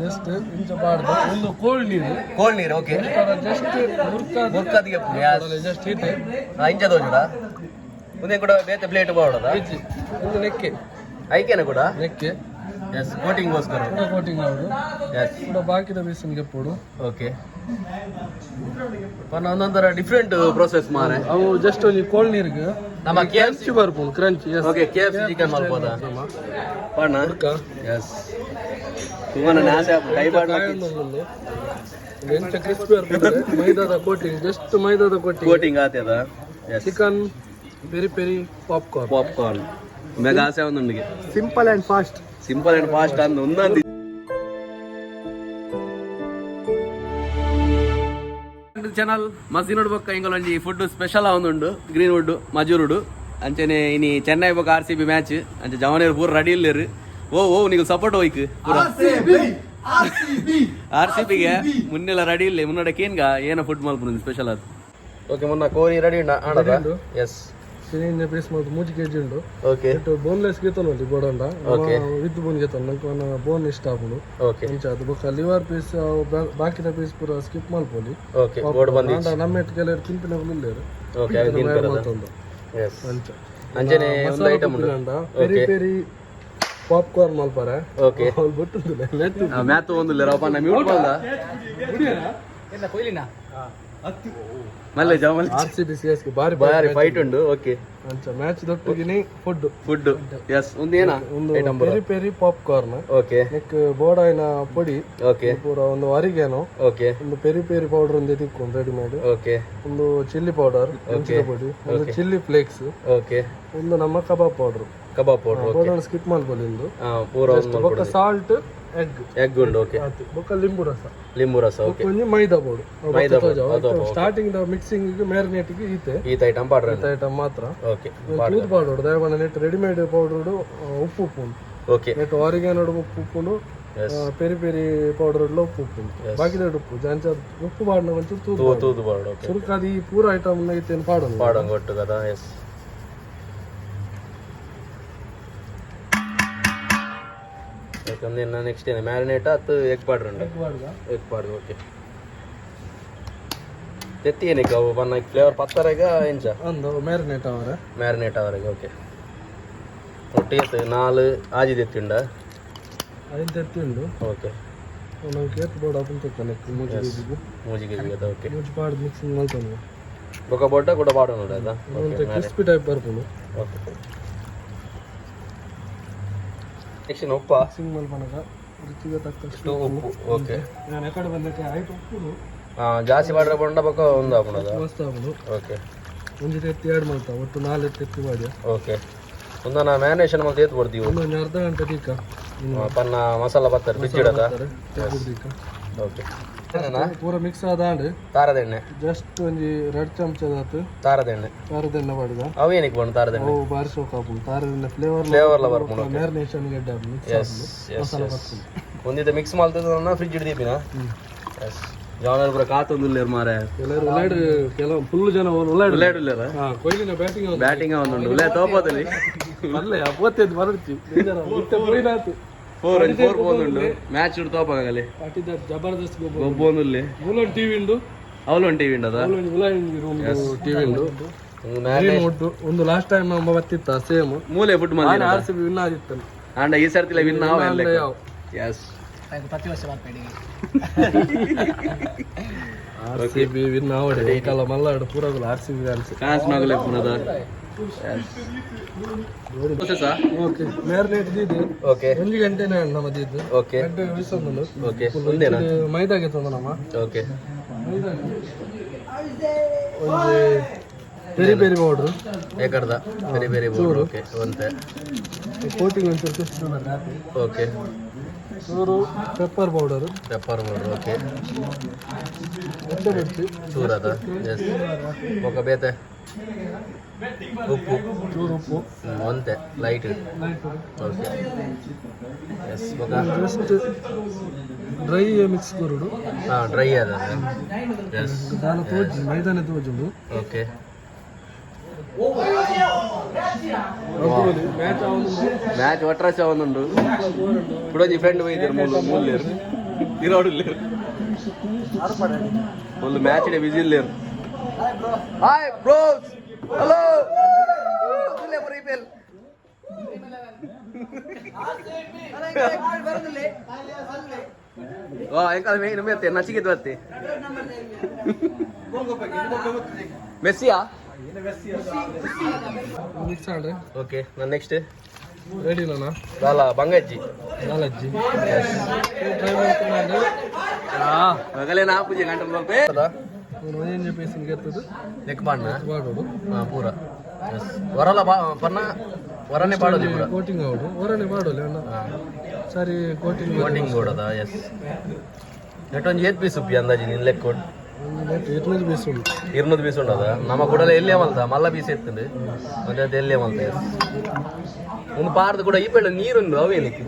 Just ಇಂಚ ಬಾರ್ದು ಒಂದು ಕೋಲ್ಡ್ ನೀರು. ಕೋಲ್ಡ್ ನೀರು ಓಕೆ ಜಸ್ಟ್ ಮುರ್ಕಾದ ಮುರ್ಕದಿಗೆ ಜಸ್ಟ್ ಹೀಟ್. ಇಂಚ ದೋಜುಡ ಮುಂದೆ ಕೂಡ ಬೇತೆ ಪ್ಲೇಟ್ ಬಾಡೋದ ಇಜ್ಜಿ ಒಂದು ನೆಕ್ಕೆ. ಐಕೆನ ಕೂಡ? ನೆಕ್ಕೆ. ಎಸ್ ಕೋಟಿಂಗ್ ಗೋಸ್ಕರ ಕೋಟಿಂಗ್ ಅವರು ಎಸ್ ಕೂಡ ಬಾಕಿದ ಬೇಸನ್ಗೆ ಪೋಡು ಓಕೆ ಪನ್ನ ಒಂದೊಂದರ ಡಿಫ್ರೆಂಟ್ ಪ್ರೊಸೆಸ್ ಮಾರೆ. ಅವು ಜಸ್ಟ್ ಒಂದು ಕೋಲ್ಡ್ ನೀರಿಗೆ. ನಮ್ಮ ಕೆ ಎಫ್ ಸಿ ಬರ್ಬೋದು crunchy okay K F chicken ಮಾಡ್ಬೋದಾ? ಪಣ್ಣ? ಎಸ್ ಕೈ ಕ್ರಿಸ್ಪಿ ಬರ್ತದೆ ಮೈದಾದ ಕೋಟಿಂಗ್ ಜಸ್ಟ್ ಮೈದಾದ ಕೋಟಿಂಗ್ ಕೋಟಿಂಗ್ ಆತದ chicken peri peri popcorn popcorn mega ಆಸೆ ಒಂದೊಂದಿಗೆ simple and fast simple and fast ಅಂದ್ ಒಂದೊಂದು ಚಾನಲ್ ಮಸಿ ನೋಡ್ಬೇಕು ಇಂಗೊಲೊಂಜಿ ಫುಡ್ ಸ್ಪೆಷಲ್ ಆವೊಂದುಂಡು ಗ್ರೀನ್ ವುಡ್ ಮಜೂರುಡು. ಅಂಚನೆ ಇನಿ ಚೆನ್ನೈ ಬೊಕ ಆರ್ ಸಿ ಬಿ ಮ್ಯಾಚ್ ಅಂಚೆ ಜವನೇರು ಪೂರ ರೆಡಿ ಇಲ್ಲೇರು. ಓ ಓ ನೀವು ಸಪೋರ್ಟ್ ಹೋಯ್ಕ್? ಪೂರ. ಆರ್ ಸಿ ಬಿಗೆ ಮುನ್ನೆಲ್ಲ ರೆಡಿ ಇಲ್ಲ ಮುನ್ನಡಕ್ಕೆ ಏನ್ಗ ಏನ ಫುಡ್ ಮಲ್ಪುನು ಸ್ಪೆಷಲ್ ಅದು ಓಕೆ ಮುನ್ನ ಕೋರಿ ರೆಡಿ ಆಣದ? ಎಸ್ ಸಿನಿಂದ ಪೀಸ್ ಮತ್ತು ಮೂಜಿ ಕೆಜಿ ಉಂಡು ಓಕೆ ಬಟ್ ಬೋನ್ಲೆಸ್ ಗೀತನು ಉಂಟು. ಬೋಡಂಡ ಓಕೆ ವಿತ್ ಬೋನ್ ಗೀತನು ನಂಗೆ ಬೋನ್ ಇಷ್ಟ ಆಗ್ಬೋದು ಓಕೆ ಇಂಚ ಅದು ಬೊಕ್ಕ ಲಿವರ್ ಪೀಸ್ ಬಾಕಿದ ಪೀಸ್ ಪೂರ ಸ್ಕಿಪ್ ಮಲ್ಪೊಲಿ ಓಕೆ ಬೋರ್ಡ್ ಬಂದಿ ನಮ್ಮ ಕೆಲವರು ತಿಂಪಿನ ಇಲ್ಲೇರು ಓಕೆ ಅದು ಮತ್ತೊಂದು ಎಸ್ ಅಂಚ. ಅಂಜನೆ ಒಂದು ಐಟಮ್ ಉಂಟು. ಅಂಡ ಪೆರಿ ಪೆರಿ ಪಾಪ್ಕಾರ್ನ್ ಮಾಲ್ಪಾರ ಓಕೆ ಅವ್ರು ಬಿಟ್ಟು ಮ್ಯಾತ್ ಒಂದು ರಪ್ಪ ನಾ ಮ್ಯೂಟ್ ಬಂದ ಮಲ್ಲೆ ಜಾಮಲ್ R C B C S ಬಾರಿ ಬಾರಿ ಫೈಟ್ ಉಂಡು ಓಕೆ ಅಂಚ ಮ್ಯಾಚ್ ದೊಟ್ಟಿಗಿನಿ ಫುಡ್ ಫುಡ್ ಎಸ್ ಒಂದೇನಾ ಒಂದು ಪೆರಿ ಪೆರಿ ಪಾಪ್ಕಾರ್ನ್ ಓಕೆ ನೆಕ್ ಬೋಡಾಯಿನ ಪೊಡಿ. ಓಕೆ ಪೂರ ಒಂದು ಅರಿಗೆನೋ. ಓಕೆ ಒಂದು ಪೆರಿ ಪೆರಿ ಪೌಡರ್ ಒಂದು ತಿಕ್ಕೊಂಡು ರೆಡಿ ಮಾಡಿ ಓಕೆ ಒಂದು ಚಿಲ್ಲಿ ಪೌಡರ್ ಓಕೆ ಪುಡಿ. ಒಂದು ಚಿಲ್ಲಿ ಫ್ಲೇಕ್ಸ್ ಓಕೆ ಒಂದು ನಮ್ಮ kebab powder kebab powder skip ಮಾಡ್ಬೋದು ಇಂದು. ಪೂರ ಸಾಲ್ಟ್ ಎಗ್ ಎಗ್ ಗುಂಡು ಓಕೆ ಬೊಕ್ಕ ಲಿಂಬು ರಸ. ಲಿಂಬು ರಸ ಓಕೆ ಒಂಜಿ ಮೈದಾ ಬೋಡು ಮೈದಾ ಸ್ಟಾರ್ಟಿಂಗ್ ದ ಮಿಕ್ಸಿಂಗ್ ಮಿಕ್ಸಿಂಗ್ ಮ್ಯಾರಿನೇಟ್ಗೆ ಈತೆ. ಈತ ಐಟಮ್ ಪಾಡ್ರ ಐಟಂ ಮಾತ್ರ. ಓಕೆ ತೂತ್ ಪೌಡರ್ ದಯಮಾನ ನೆಟ್ ರೆಡಿಮೇಡ್ ಪೌಡರ್ ಉಪ್ಪು ಉಪ್ಪು ಓಕೆ ನೆಟ್ ಆರಿಗಾನೋ ಉಪ್ಪು ಉಪ್ಪುಂಡು. ಪೆರಿ ಪೆರಿ ಪೌಡರ್ ಎಲ್ಲ ಉಪ್ಪು ಉಪ್ಪು ಬಾಕಿ ದೊಡ್ಡ ಉಪ್ಪು ಜಾಂಚ ಉಪ್ಪು ಪಾಡಿನ ಒಂಚೂರು ತೂತು ತೂತು ತೂದು ಪಾಡು ಓಕೆ ಸುರುಕಾದಿ ಈ ಪೂರ ಐಟಮ್ ಐತೇನು ಪಾಡೋದು ಪಾಡಂಗ್ ಒಟ್ಟು ಕದ ಎಸ್ ಯಾಕಂದ್ರೆ ನಾನು ನೆಕ್ಸ್ಟ್ ಏನು ಮ್ಯಾರಿನೇಟ್ ಆತು ಎಗ್ ಪಾಡ್ರ ಉಂಡು ಎಗ್ ಪಾಡ್ರು ಓಕೆ ಎತ್ತಿ ಏನಕ್ಕೆ ಅವು ಬನ್ನ ಫ್ಲೇವರ್ ಪತ್ತರಾಗ ಎಂಚ ಒಂದು ಮ್ಯಾರಿನೇಟ್ ಅವರ ಮ್ಯಾರಿನೇಟ್ ಅವರಿಗೆ ಓಕೆ ಒಟ್ಟಿಗೆ ನಾಲ್ ಆಜಿದ ಎತ್ತಿಂಡ ಐದು ತತ್ತಿ ಉಂಡು ಓಕೆ ನಾವು ಕೇತ್ ಬೋರ್ಡ್ ಹಾಕೊಂಡು ತಕ್ಕಾನೆ ಮೂಜಿ ಬೀಜಿಗೆ ಮೂಜಿ ಕೆಜಿ ಅದ ಓಕೆ ಮೂಜಿ ಪಾಡ್ ಮಿಕ್ಸಿಂಗ್ ಮಾಡ್ತಾನೆ ಬೊಕ್ಕ ಬೊಡ್ಡ ಕೂಡ ಪಾಡ ನೋಡಿ ಅದ ಒಂದು ಕ್ರಿಸ್ಪಿ ಟೈಪ್ ಬರ್ಬೋದು ಓಕೆ ನೆಕ್ಸ್ಟ್ ಉಪ್ಪ ಮಿಕ್ಸಿಂಗ್ ಮಲ್ಪನಕ ರುಚಿಗೆ ತಕ್ಕಷ್ಟು ಉಪ್ಪು ಓಕೆ. ನಾನು ಎಕಡೆ ಬಂದಕ್ಕೆ ಆಯ್ತು ಉಪ್ಪು ಜಾಸ್ತಿ ಮಾಡ್ರೆ ಬಂಡ ಪಕ್ಕ ಒಂದು ಮಸ್ತ್ ಓಕೆ. ಒಂದು ಎತ್ತಿ ಎರಡು ಮಾಡ್ತಾ ಒಟ್ಟು ನಾಲ್ಕು ಎತ್ತಿ ಮಾಡಿ. ಓಕೆ. ಒಂದು ನಾ ಮ್ಯಾನೇಷನ್ ಮತ್ತೆ ಎತ್ತು ಬರ್ತೀವಿ ಒಂದು ಅರ್ಧ ಗಂಟೆ ದೀಕ. ಪನ್ನ ಮಸಾಲ ಬರ್ತಾರೆ ಬಿಚ್ಚಿಡೋದ ಓಕೆ. ಪೂರ ಮಿಕ್ಸ್ ಆದಾಂಡ್ ತಾರದೆಣ್ಣೆ ಜಸ್ಟ್ ಒಂಜಿ ಎರಡು ಚಮಚದ ಆತು ತಾರದೆಣ್ಣೆ ಖಾರದೆಣ್ಣೆ ಮಾಡಿದ. ಅವೇನಿಗೆ ಬಂದು ತಾರದೆಣ್ಣೆ ಅವು ಬಾರಿ ಸೋಕ್ ಹಾಕೊಂಡು ಖಾರದೆಣ್ಣೆ ಫ್ಲೇವರ್ ಫ್ಲೇವರ್ ಲವರ್ ಮುಣ ಮ್ಯಾರಿನೇಷನ್ ಗೆಡ್ಡೆ mix yes yes masala yes ಬರ್ತೀನಿ. ಒಂದಿದ್ದ ಮಿಕ್ಸ್ ಮಾಡ್ತದ ಫ್ರಿಜ್ ಹಿಡ್ದೀಪಿನ? ಎಸ್ ಜಾವನರ್ ಪುರ ಕಾತೊಂದು ಮಾರೆ. ಕೆಲವರು ಉಳ್ಳಾಡು ಕೆಲವು ಫುಲ್ ಜನ ಉಳ್ಳಾಡು ಉಲ್ಲೇಡ್ ಉಲ್ಲೇರ ಹಾ ಕೊಯ್ಲಿನ ಬ್ಯಾಟಿಂಗ್ ಬ್ಯಾಟಿಂಗ್ ಒಂದುಂಡು ಉಲ್ಲೆ ತೋಪದಲ್ಲಿ. ಅಲ್ಲೇ ಅವತ್ತೇದು ಬರಡ್ತಿ ಬಿಟ್ಟೆ ಪುರಿನಾತು ಫೋರ್ ಫೋರ್ ಬಂದುಂಡು ಮ್ಯಾಚ್ ಹಿಡ್ದು ತೋಪಾಗಲಿ ಅಟಿದ ಜಬರ್ದಸ್ತ್ ಒಬ್ಬ ಒಂದುಲ್ಲಿ. ಮೂಲೊಂದು ಟಿವಿ ಉಂಡು. ಅವಲೋನ್ ಒಂದು ಟಿವಿ ಉಂಡದ ಟಿವಿ ಉಂಡು. ಒಂದು ಲಾಸ್ಟ್ ಟೈಮ್ ನಮ್ಮ ಬತ್ತಿತ್ತ ಸೇಮ್ ಮೂಲೆ ಫುಟ್ ಮಾಡಿ ಆರ್ ಸಿ ಬಿ ವಿನ್ ಆಗಿತ್ತು. ಅಂಡ ಈ ಸರ್ತಿ ವಿನ್ ನಾವು ಎಸ್ ಪ್ರತಿ ವರ್ಷ ಆರ್ ಸಿ ಬಿ ವಿನ್ ಆವಡೆ ಈ ಕಾಲ ಮಲ್ಲಾಡು ಆರ್ಸಿಬಿ ಆರ್ ಸಿ ಬಿ ಅನ್ಸಿ ಕಾಸ್ ನಗಲೆ ಪುನದ ಸಾ ಓಕೆ ಮ್ಯಾರಿನೇಟ್ ಇದೆ ಓಕೆ ಒಂದು ಗಂಟೆನೇ ಇದು ಓಕೆ ಗಂಟೆ ಓಕೆ ಮೈದಾಗೆ ತಂದ ನಮ್ಮ. ಓಕೆ ಒಂದು ಬೇರೆ ಪೆರಿ ಪೌಡ್ರು ಏಕಡ್ದ ಬೇರೆ ಬೇರೆ ಬೋರ್ಡ್ ಓಕೆ ಒಂತೆ ಕೋಟಿಂಗ್ ಒಂದು ಸ್ವಲ್ಪ ಓಕೆ ಚೂರು pepper powder pepper powder okay ಎಂಟು ಮಿರ್ಚಿ ಚೂರದ ಎಸ್ ఒక ಬೇತೆ. ಉಪ್ಪು ಚೂರು ಉಪ್ಪು ಒಂತೆ ಲೈಟ್ ಓಕೆ ಎಸ್ ಮಗ ಜಸ್ಟ್ ಡ್ರೈ ಮಿಕ್ಸ್ ಬರುಡು ಹಾಂ ಡ್ರೈ ಅದ ಎಸ್ ದಾಲ ತೋಜಿ ಮೈದಾನ ತೋಜುಡು. ಓಕೆ ಮ್ಯಾಚ್ ಒಟ್ರಾಸ ಒಂದುಂಡು ಪುಡೋಜಿ ಫ್ರೆಂಡ್ ಹೋಯ್ತಾರೆ ಮೂಲು ಮೂಲೇರು ಇರೋಡು ಇಲ್ಲೇರು. ಒಂದು ಮ್ಯಾಚ್ ಡೇ ಬಿಸಿ ಇಲ್ಲೇರು. ಹಾಯ್ ಬ್ರೋಸ್ ಹಲೋ ಅದಿಲ್ಲ ಬರೀ ಬೇಲ್ ಓ ಅಂಕಲ್ ಮೇ ನಮ್ಮ ಮೆಸ್ಸಿಯಾ? ಓಕೆ ನಾನು ನೆಕ್ಸ್ಟ್ ಹೇಳಿಲ್ಲ ಲಾಲ, ಬಂಗಜ್ಜಿ. ಲಾಲಜ್ಜಿ ಮಗಳೇ ನಾ ಪೂಜೆ ಗಂಟೆ ఏం చెప్పేసి ఇంకెత్తదు నెక్బాండ్ వాడు పూర వరల పన్న ವರನೇ ಬಾಡೋದು ಕೋಟಿಂಗ್ ಹೌದು ವರನೇ ಅಣ್ಣ. ಸರಿ ಕೋಟಿಂಗ್ ಕೋಟಿಂಗ್ ಕೊಡೋದಾ ಎಸ್ ನೆಟ್ಟೊಂದು ಏತ್ ಪೀಸ್ ಉಪ್ಪಿ ಅಂದಾಜು ನಿನ್ನ ಲೆಕ್ಕ ಕೊಟ್ಟು ಇರ್ನೂರು ಪೀಸ್ ಉಂಟು. ಇರ್ನೂರು ಪೀಸ್ ಉಂಟದ? ನಮ್ಮ ಕೂಡಲೇ ಎಲ್ಲೇ ಮಲ್ತ? ಮಲ್ಲ ಬೀಸ್ ಎತ್ತುಂಡು ಮತ್ತೆ ಅದು ಎಲ್ಲೇ ಮಲ್ತ? ಎಸ್ ಒಂದು ಪಾರ್ದು ಕೂಡ ಈ ಬೆಳೆ ನೀರುಂಡು ಅವು ಏನಕ್ಕೆ?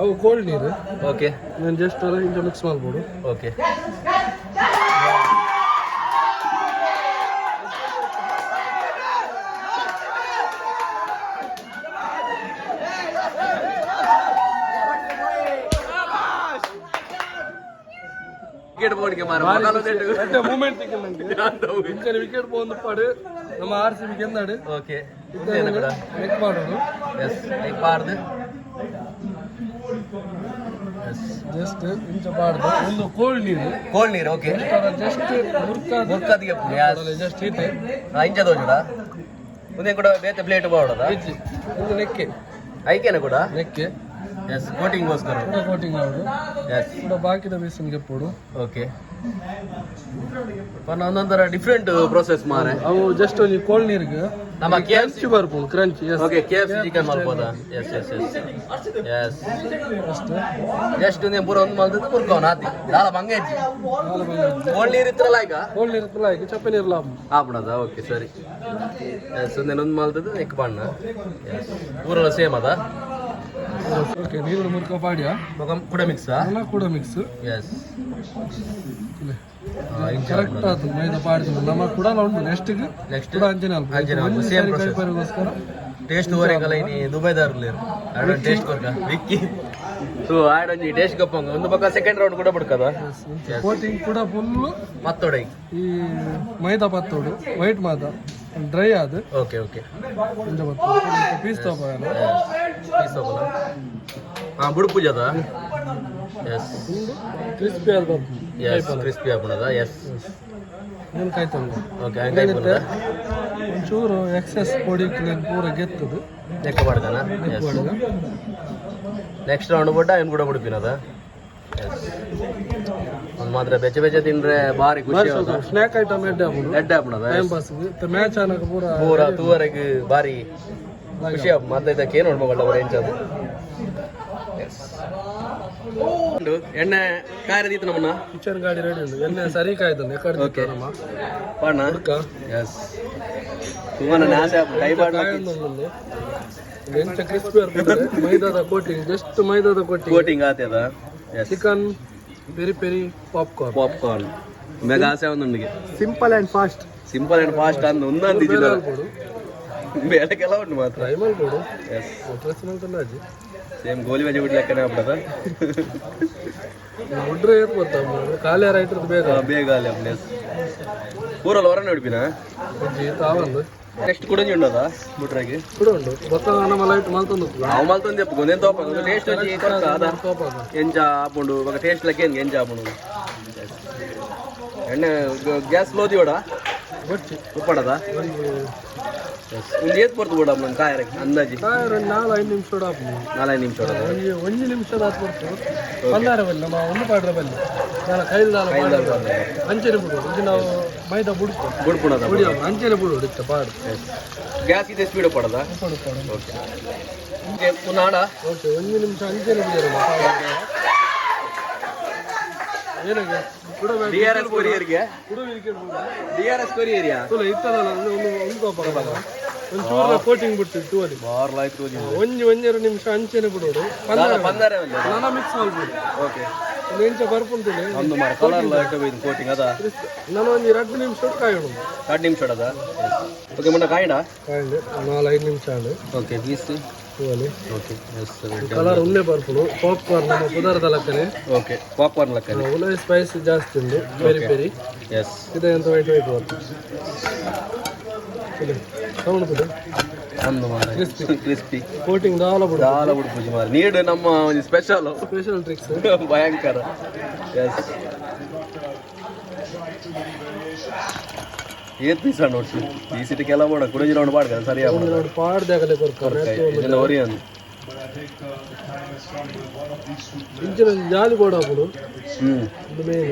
ಅವು ಕೋಲ್ಡ್ ನೀರು. ಓಕೆ ನಾನು ಜಸ್ಟ್ ಇಂದ ಮಿಕ್ಸ್ ಮಾಡ್ಬೋದು. ಓಕೆ అంటే మూమెంట్ దిగిందండి ಪಾಡು ನಮ್ಮ ಆರ್ ಸಿ ಬಿ ಗೆಂದಾಡು ಓಕೆ ನೆಕ್ ಮಾಡೋದು. ಎಸ್ ನೆಕ್ ಬಾರ್ದು ಜಸ್ಟ್ ಇಂಚ ಬಾರ್ದು ಒಂದು ಕೋಲ್ಡ್ ನೀರು. ಕೋಲ್ಡ್ ನೀರು ಓಕೆ ಜಸ್ಟ್ ಮುರ್ಕದಿಗೆ ಜಸ್ಟ್ ಹೀಟ್ ಇಂಚ ದೋಜುಡ ಮುಂದೆ ಕೂಡ ಬೇತೆ ಪ್ಲೇಟ್ ಬಾಡೋದ ಇದು ನೆಕ್ಕೆ. ಐಕೆನ ಕೂಡ? ನೆಕ್ಕೆ. ಎಸ್ ಕೋಟಿಂಗ್ ಗೋಸ್ಕರ. ಕೋಟಿಂಗ್ ಅವರು ಎಸ್ ಬಾಕಿದ ಬೇಸನ್ಗೆ ಪೋಡು. ಓಕೆ ಒಂದೊಂದರ ಡಿಫ್ರೆಂಟ್ ಪ್ರೊಸೆಸ್ ಮಾರೆ ಅವು ಜಸ್ಟ್ ಒಂದು ಕೋಲ್ಡ್ ನೀರಿಗೆ ನಮ್ಮ ಕೆ ಎಫ್ ಕ್ರಂಚಿ ಬರ್ಬೋದು crunch okay K F chicken ಮಾಡ್ಬೋದಾ? Yes yes yes yes just ನೀವು ಪೂರ ಒಂದು ಮಲ್ತದ್ದು ಕುರ್ಕೋನ ಆತಿ. ದಾಲ ಬಂಗೇಜಿ ಕೋಲ್ಡ್ ನೀರು ಇತ್ತಲ್ಲ ಈಗ? ಕೋಲ್ಡ್ ನೀರು ಇತ್ತಲ್ಲ ಈಗ ಚಪ್ಪೆ ನೀರು ಲಾಭ ಆಪಣದ ಓಕೆ ಸರಿ. ಎಸ್ ಒಂದು ಮಲ್ತದ್ದು ಎಕ್ ಬಣ್ಣ ಎಸ್ ಪೂರ ಸೇಮ್ ಅದ? ಓಕೆ ನೀರುಳ್ಳಿ ಮುರ್ಕ ಪಾಡ್ಯ ಮೊಗಂ ಕೂಡ ಮಿಕ್ಸ್ ಎಲ್ಲ ಕೂಡ ಮಿಕ್ಸ್ ಎಸ್ ಕರೆಕ್ಟ್ ಆಯ್ತು ಮೈದಾ ಪಾಡ್ತೀನಿ ನಮ್ಮ ಕೂಡ ಉಂಟು ನೆಕ್ಸ್ಟ್ ನೆಕ್ಸ್ಟ್ ಕೂಡ ಅಂಜನೆ ಅಂಜನೆ ಅಲ್ಪ. ಪರಿಗೋಸ್ಕರ ಟೇಸ್ಟ್ ಓರೆಗಲ್ಲ ಇನಿ ದುಬೈದಾರ್ ಲೇರು ಆಡ ಟೇಸ್ಟ್ ಕೊರ್ಕ ವಿಕ್ಕಿ ಸೊ ಆಡ ಒಂಜಿ ಟೇಸ್ಟ್ ಕಪ್ಪಂಗ ಒಂದು ಪಕ್ಕ ಸೆಕೆಂಡ್ ರೌಂಡ್ ಕೂಡ ಬಿಡ್ಕದ? ಕೋಟಿಂಗ್ ಕೂಡ ಫುಲ್ ಮತ್ತೊಡೆ ಈ ಮೈದಾ ಪತ್ತೋಡು ವೈಟ್ ಡ್ರೈ ಆದ. ಓಕೆ ಓಕೆ ಪೀಸ್ ಬರ್ತದೆ ಪೀಸ್ ಹಾಂ ಬುಡು ಅದ? ಎಸ್ ಕ್ರಿಸ್ಪಿ ಆದ ಎಸ್ ಕ್ರಿಸ್ಪಿ ಹಾಕೋಣದ ಎಸ್ ಏನು ಕಾಯಿ ಓಕೆ ಏನಿರುತ್ತೆ ಒಂಚೂರು ಎಕ್ಸೆಸ್ ಪೊಡಿ ಕ್ಲೀನ್ ಪೂರ ಗೆತ್ತದು. ಲೆಕ್ಕ ಮಾಡ್ದಾನ? ನೆಕ್ಸ್ಟ್ ರೌಂಡ್ ಬಿಟ್ಟ ಏನು ಕೂಡ ಬಿಡ್ಬಿನದ ಎಸ್ ಮಾತ್ರ ಬೆಚ್ಚ ಬೆಚ್ಚ ತಿಂದ್ರೆ ಭಾರಿ ಖುಷಿ ಆಗೋದು ಸ್ನ್ಯಾಕ್ ಐಟಮ್ ಎಡ್ಡೆ ಪೂರ ತೂವರೆಗೆ ಭಾರಿ ಖುಷಿ ಆಗ್ ಇದಕ್ಕೆ ಏನು ನೋಡ್ಬೋಗಲ್ಲ ಅವ್ರ ಎಂಚದು ಎಣ್ಣೆ ಕಾಯ್ರದಿತ್ತು ನಮ್ಮನ್ನ. ಕಿಚನ್ ಗಾಡಿ ರೆಡಿ ಉಂಟು. ಎಣ್ಣೆ ಸರಿ ಕಾಯ್ದಲ್ಲ ಎಕಡೆ Okay. ನಮ್ಮ. ಪಾಣ ಹುಡ್ಕ? ಎಸ್ ತುಂಬಾ ಕೈ ಬಾಡ್ಲಕ್ಕೆ ಕ್ರಿಸ್ಪಿ ಇರ್ತದೆ ಮೈದಾದ ಕೋಟಿಂಗ್ ಜಸ್ಟ್ ಮೈದಾದ ಕೋಟಿಂಗ್ ಕೋಟಿಂಗ್ ಆತದ? Yes chicken peri peri popcorn popcorn mega ಆಸೆ ಒಂದೊಂದಿಗೆ simple and fast simple and fast ಅಂದ್ ಒಂದೊಂದು ಇದ್ದಿಲ್ಲ ಕೊಡು ಬೇಡಕ್ಕೆಲ್ಲ ಉಂಟು ಮಾತ್ರ. ಟ್ರೈ ಮಾಡ್ಕೊಡು ಎಸ್ ಡ್ರೆಸ್ ಮಾಡ್ಕೊಂಡು ಅಜ್ಜಿ ಸೇಮ್ ಗೋಲಿ ಬಜೆ ಬಿಡ್ಲಕ್ಕನೆ ಆಗ್ಬಿಡದ. ಹುಡ್ರೆ ಏನು ಗೊತ್ತಾ ಖಾಲಿ ಯಾರು ಇಟ್ಟಿರ್ದು ಬೇಗ. ಬೇಗ ಅಲ್ಲಿ ಪ್ಲೇಸ್ ಊರಲ್ಲಿ ಹೊರ ನೋಡ್ಬಿನ? ಅಜ್ಜಿ ನೆಕ್ಸ್ಟ್ ಕುಡಿಯೋ ಉಂಡದ ಬುಟ್ರಾಗಿ. ಉಂಡು ಬೊಕ್ಕ ನಾವು ಮಲ್ತಂದೆ ಗೊನೇನ್ ಟೇಸ್ಟ್ ಅಲ್ಲಿ ಕರಕ ಆಪುಂಡು ಟೇಸ್ಟ್ ಲಕ್ಕೆ ಹೆಂಗ್ ಎಂಜ ಆಪುಂಡು ಎಣ್ಣೆ ಗ್ಯಾಸ್ ಲೋದಿ ಓಡ ಬಚ್ಚಿ ಉಪ್ಪಡದ ಒಂದು ಒಂದು ಏತ್ ಬರ್ತು ಬಿಡ ನಮ್ಮ ಕಾಯರ ಅಂದಾಜಿ ಕಾಯರ ನಾಲ್ಕು ಐದು ನಿಮಿಷ ಆಪ್ ನಾಲ್ಕು ನಿಮಿಷ ಹೊಡದ ಒಂಜಿ ಒಂಜಿ ನಿಮಿಷದ ಆತ್ ಬರ್ತು ಪಂದಾರ ಬಲ್ಲಿ ನಮ್ಮ ಒಂದು ಪಾಡ್ರ ಬಲ್ಲಿ ನಾನು ಕೈಲ್ ದಾಲ ಅಂಚೆನೆ ಬಿಡು ಇದು ನಾವು ಮೈದಾ ಬುಡ್ತು ಬುಡ್ಪುಣದ ಬುಡಿ ಅಂಚೆನೆ ಬಿಡು ಇತ್ತ ಪಾಡು ಗ್ಯಾಸ್ ಇದೆ ಸ್ಪೀಡ್ ಪಡದ ಕೊಡು ಕೊಡು ಓಕೆ ಪುನಃ ಆಡ ಓಕೆ ಒಂದು ನಿಮಿಷ ಅಂಚೆನೆ ಬಿಡಿಯಲ್ಲ ಏನಾಗೆ ಕೂಡ ಡಿ ಆರ್ ಎಸ್ ಕೊರಿಯರ್ಗೆ? ಡಿ ಆರ್ ಎಸ್ ಕೊರಿಯರಿಯಾ? ಇತ್ತದಲ್ಲ ಒಂದು ಒಂದು ಕೋಪ ಕೋಟಿಂಗ್ ಬಿಟ್ಟು ಬಾರ್ ಅಲ್ಲಿ ಬಾರ್ಲಾಯ್ತು ಒಂಜಿ ಒಂಜೆರಡು ನಿಮಿಷ ಅಂಚೆನೆ ಬಿಡೋಡು ಬಂದಾರೆ ನನ್ನ ಮಿಕ್ಸ್ ಮಾಡ್ಬಿಡು ಓಕೆ. ಒಂದು ಬರ್ಪುಂತೀನಿ ಒಂದು ಮಾರ ಕಲರ್ ಲೈಟ್ ಇದು ಕೋಟಿಂಗ್ ಅದ? ನಾನು ಒಂದು ಎರಡು ನಿಮಿಷ ಕಾಯೋಣ. ಎರಡು ನಿಮಿಷ ಅದ ಓಕೆ ಮೊನ್ನೆ ಕಾಯಿಡ ಕಾಯಂಡು ನಾಲ್ಕು ಐದು ನಿಮಿಷ ಆಡು. ಓಕೆ ಪೀಸ್ ಹೂವಲ್ಲಿ ಓಕೆ ಎಸ್ ಕಲರ್ ಉಣ್ಣೆ ಬರ್ಪುಡು ಪಾಪ್ಕಾರ್ನ್ ನಮ್ಮ ಪದಾರ್ಥ ಲಕ್ಕನೆ ಓಕೆ ಪಾಪ್ಕಾರ್ನ್ ಲೆಕ್ಕ ಉಳ್ಳಾಯಿ ಸ್ಪೈಸ್ ಜಾಸ್ತಿ ಉಂಡು ಪೆರಿ ಪೆರಿ ಎಸ್ ಇದೆ ಅಂತ ವೈಟ್ ವೈಟ್ ಬರ್ತದೆ ಸೌಂಡ್ ಬಿಡು ಒಂದು ಮಾರ ಕ್ರಿಸ್ಪಿ ಕೋಟಿಂಗ್ ದಾಲ ಬಿಡು ದಾಲ ಬಿಡು ಪೂಜೆ ಮಾರ ನೀಡು ನಮ್ಮ ಒಂದು ಸ್ಪೆಷಲ್ ಸ್ಪೆಷಲ್ ಟ್ರಿಕ್ಸ್ ಭಯಂಕರ ಎಸ್ ಏತ್ ಪೀಸ ಒಟ್ಟು ಈ ಸಿಟಿ ಕೆಲ ಬೋಡ ಕುಡಿಜಿ ರೌಂಡ್ ಮಾಡ್ಕ ಸರಿ ಪಾಡ್ದಾಗಲೇ ಇದನ್ನ ಒರಿ ಅಂದು ಇಂಚಿನ ಜಾಲಿ ಬೋಡ ಹಾಕುಡು ಹ್ಮ್. ಒಂದು ಮೇನ್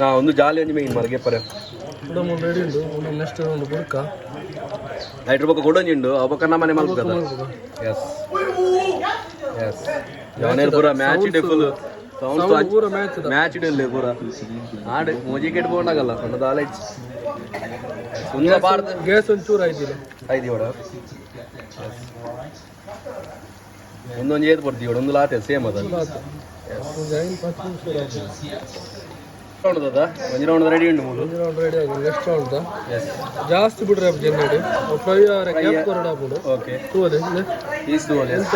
ಹಾ ಒಂದು ಜಾಲಿ ಒಂಜಿ ಮೇನ್ ಮರಗೆ ಪರ. ರೆಡಿ ಉಂಟು. ಒಂದು ನೆಕ್ಸ್ಟ್ ಒಂದು ಬುಡ್ಕ ಐಟ್ರ ಕೊಡೊಂಜಿ ಉಂಡು. ಅವ ಪಕ್ಕ ನಮ್ಮನೆ ಮಲ್ಕದ ಎಸ್ ಎಸ್ ಅವನೇರು ಪೂರ ಮ್ಯಾಚ್ ಇಡೆ ಫುಲ್ ಸೌಂಡ್ ಮ್ಯಾಚ್ ಮ್ಯಾಚ್ ಇಡಲ್ಲ ಪೂರ. ಆಡು ಮೋಜಿ ಕೆಟ್ಟು ಹೋಗಲ್ಲ ಸಣ್ಣ ದಾಲ ಸುಂದರ ಭಾರತ. ಗ್ಯಾಸ್ ಒಂಚೂರು ಆಯ್ತಿಲ್ಲ ಐದು ಇವಡ ಒಂದೊಂದು ಏತ್ ಬರ್ತೀವಿ ಇವಡ ಒಂದು ಲಾತೆ ಸೇಮ್ ಅದ ಐದು ಪತ್ತು ನಿಮಿಷ ರೌಂಡ್ ಅದ ಒಂಜಿ ರೌಂಡ್ ರೆಡಿ ರೌಂಡ್ ರೆಡಿ ಆಗಿದೆ. ನೆಕ್ಸ್ಟ್ ರೌಂಡ್ ಎಸ್ ಜಾಸ್ತಿ ಬಿಡ್ರಿ ಅಪ್ಪ ಜನ್ನಡಿ ಫೈವ್ ಆರೆ ಕ್ಯಾಪ್ ಕೊರಡ ಬಿಡು. ಓಕೆ ತೂವದೆ ಈಸ್ತು ಎಂತ?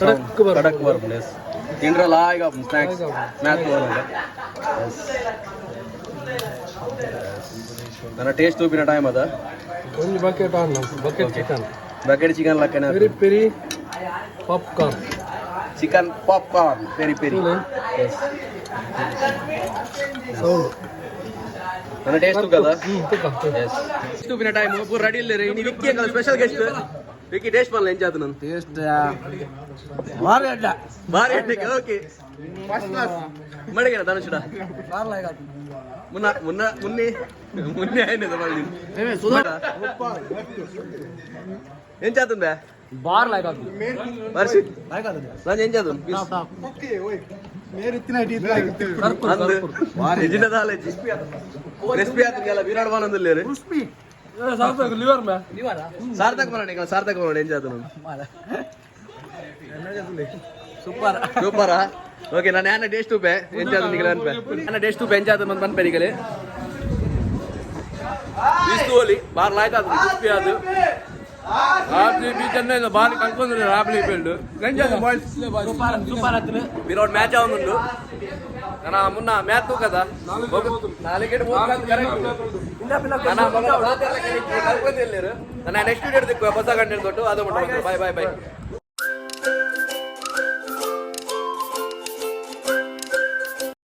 ಕಡಕ್ ಬರ್ ಕಡಕ್ ಬರ್ಬೋದು ಎಸ್ ತಿಂಡ್ರಲ್ಲ ಸ್ನಾಕ್ಸ್ ಸ್ನ್ಯಾಕ್ಸ್ ಮ್ಯಾಥ್ ನನ್ನ ಟೇಸ್ಟ್ ತೂಪಿನ ಟೈಮ್ ಅದ. ಒಂದು bucket on bucket chicken bucket chicken ಲಕ್ಕನ peri peri popcorn chicken popcorn peri peri sound ನನ್ನ ಟೇಸ್ಟ್ ತೂಕದ ಹ್ಞೂ ತುಕ ಎಸ್ ತೂಪಿನ ಟೈಮ್ ಪೂರ ರೆಡಿ ಇಲ್ಲ ರೀ ನೀವು Vicky uncle special guest Vicky taste ಮಾಡಲ್ಲ ಎಂಜಾಯ್ತು ನಾನು ಟೇಸ್ಟ್ ಭಾರಿ ಅಡ್ಡ ಭಾರಿ ಅಡ್ಡಕ್ಕೆ ಓಕೆ ಮಡಿಗೆನ ಧನುಷಡ ಮುನ್ನ ಮುನ್ನ ಮುನ್ನೆ ಮುನ್ನೆ ಆಯ್ನದ ಮಳ್ಳಿ ఏం చేస్తుందే ಬಾರ್ ಲೈಕ್ వర్షి ನಾನು ఏం చేద్దాం ಅಂದು ನಿಜಿನದಾಲೆ ರೆಸಿಪಿ ಆತನಿಗೆಲ್ಲ ವಿರಾಟ್ ಬಾನಂದಲ್ಲಿ ರುಸ್ಪಿ ಸಾರ್ಥಕ್ ಲಿವರ್ ಮೇ? ಸಾರ್ಥಕ್ ಸೂಪರ್. ಸೂಪರಾ? ಓಕೆ ನಾನು ಪೇ? ಎಂಜಾಯ್ ಆತನು ಈಗ ಡೇಸ್ ಟೂ ಪೇ ಎಂಜಾಯ್ ಆತನು ಅಂತ ಅನ್ಪೆ ಈಗಲೇ ಬಿಸ್ತು ಆತು. బాగా కనుక్కుంది రాపలేపాడు మీరు ఒకటి మ్యాచ్ అవునుండు నా మొన్న మ్యాథ్ కదా? నాలుగేడు కనుక్కొని వెళ్ళారు నా నెక్స్ట్ వీడియో బొత్సా కంటే తోటి అదొకటి బాయ్ బాయ్ బాయ్